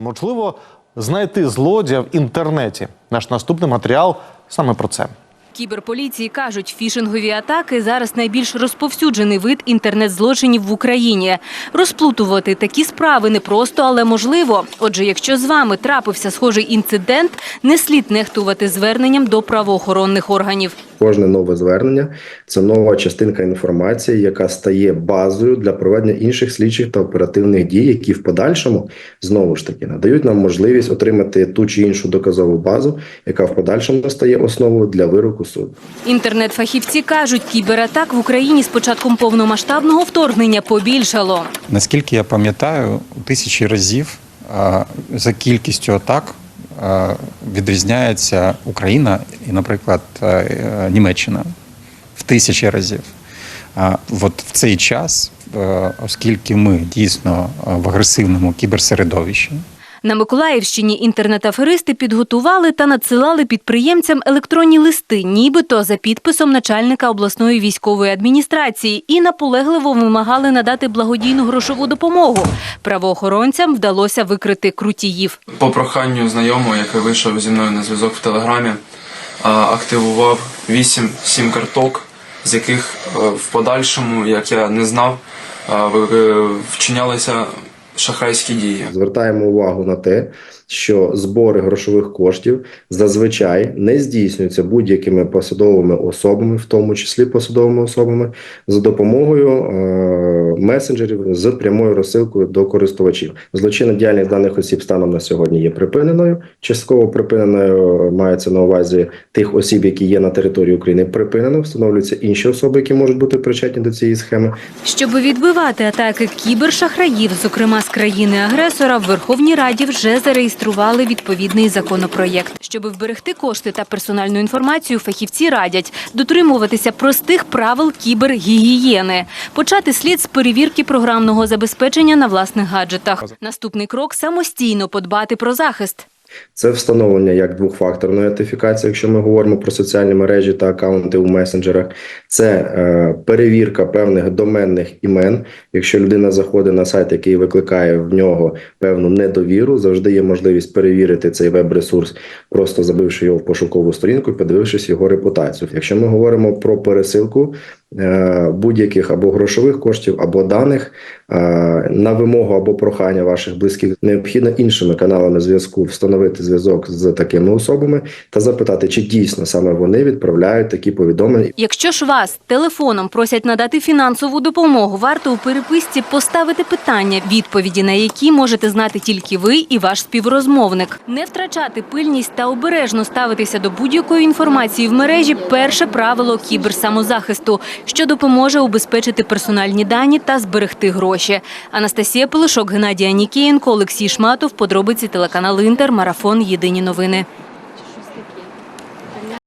Можливо, знайти злодія в інтернеті. Наш наступний матеріал саме про це. Кіберполіції кажуть, фішингові атаки зараз найбільш розповсюджений вид інтернет-злочинів в Україні. Розплутувати такі справи непросто, але можливо. Отже, якщо з вами трапився схожий інцидент, не слід нехтувати зверненням до правоохоронних органів. Кожне нове звернення це нова частинка інформації, яка стає базою для проведення інших слідчих та оперативних дій, які в подальшому знову ж таки надають нам можливість отримати ту чи іншу доказову базу, яка в подальшому стає основою для вироку суду. Інтернет-фахівці кажуть, кібератак в Україні з початком повномасштабного вторгнення побільшало. Наскільки я пам'ятаю, у тисячі разів за кількістю атак відрізняється Україна і, наприклад, е, е, Німеччина в тисячі разів. От в цей час, е, оскільки ми дійсно е, в агресивному кіберсередовищі, На Миколаївщині інтернет-аферисти підготували та надсилали підприємцям електронні листи, нібито за підписом начальника обласної військової адміністрації, і наполегливо вимагали надати благодійну грошову допомогу. Правоохоронцям вдалося викрити крутіїв. По проханню знайомого, який вийшов зі мною на зв'язок в телеграмі, активував 8 сім карток, з яких е, в подальшому, як я не знав, е, вчинялися шахрайські дії. Звертаємо увагу на те, що збори грошових коштів зазвичай не здійснюються будь-якими посадовими особами, в тому числі посадовими особами, за допомогою е, месенджерів з прямою розсилкою до користувачів. Злочинна діяльність даних осіб станом на сьогодні є припиненою. Частково припиненою е, мається на увазі тих осіб, які є на території України. Припинено встановлюються інші особи, які можуть бути причетні до цієї схеми. Щоб відбивати атаки кібершахраїв, зокрема з країни-агресора, в Верховній Раді вже зареєстрували відповідний законопроєкт. Щоб вберегти кошти та персональну інформацію, фахівці радять дотримуватися простих правил кібергігієни. Почати слід з перевірки програмного забезпечення на власних гаджетах. Наступний крок самостійно подбати про захист. Це встановлення як двохфакторної аутентифікації, якщо ми говоримо про соціальні мережі та акаунти у месенджерах. Це е, перевірка певних доменних імен. Якщо людина заходить на сайт, який викликає в нього певну недовіру, завжди є можливість перевірити цей веб-ресурс, просто забивши його в пошукову сторінку, і подивившись його репутацію. Якщо ми говоримо про пересилку будь-яких або грошових коштів, або даних е, на вимогу або прохання ваших близьких, необхідно іншими каналами зв'язку встановити зв'язок з такими особами та запитати, чи дійсно саме вони відправляють такі повідомлення. Якщо ж вас телефоном просять надати фінансову допомогу, варто у переписці поставити питання, відповіді на які можете знати тільки ви і ваш співрозмовник. Не втрачати пильність та обережно ставитися до будь-якої інформації в мережі перше правило кіберсамозахисту, що допоможе убезпечити персональні дані та зберегти гроші. Анастасія Пилишок, Геннадій Анікієнко, Олексій Шматов. Подробиці телеканал Інтер. Марафон. Єдині новини.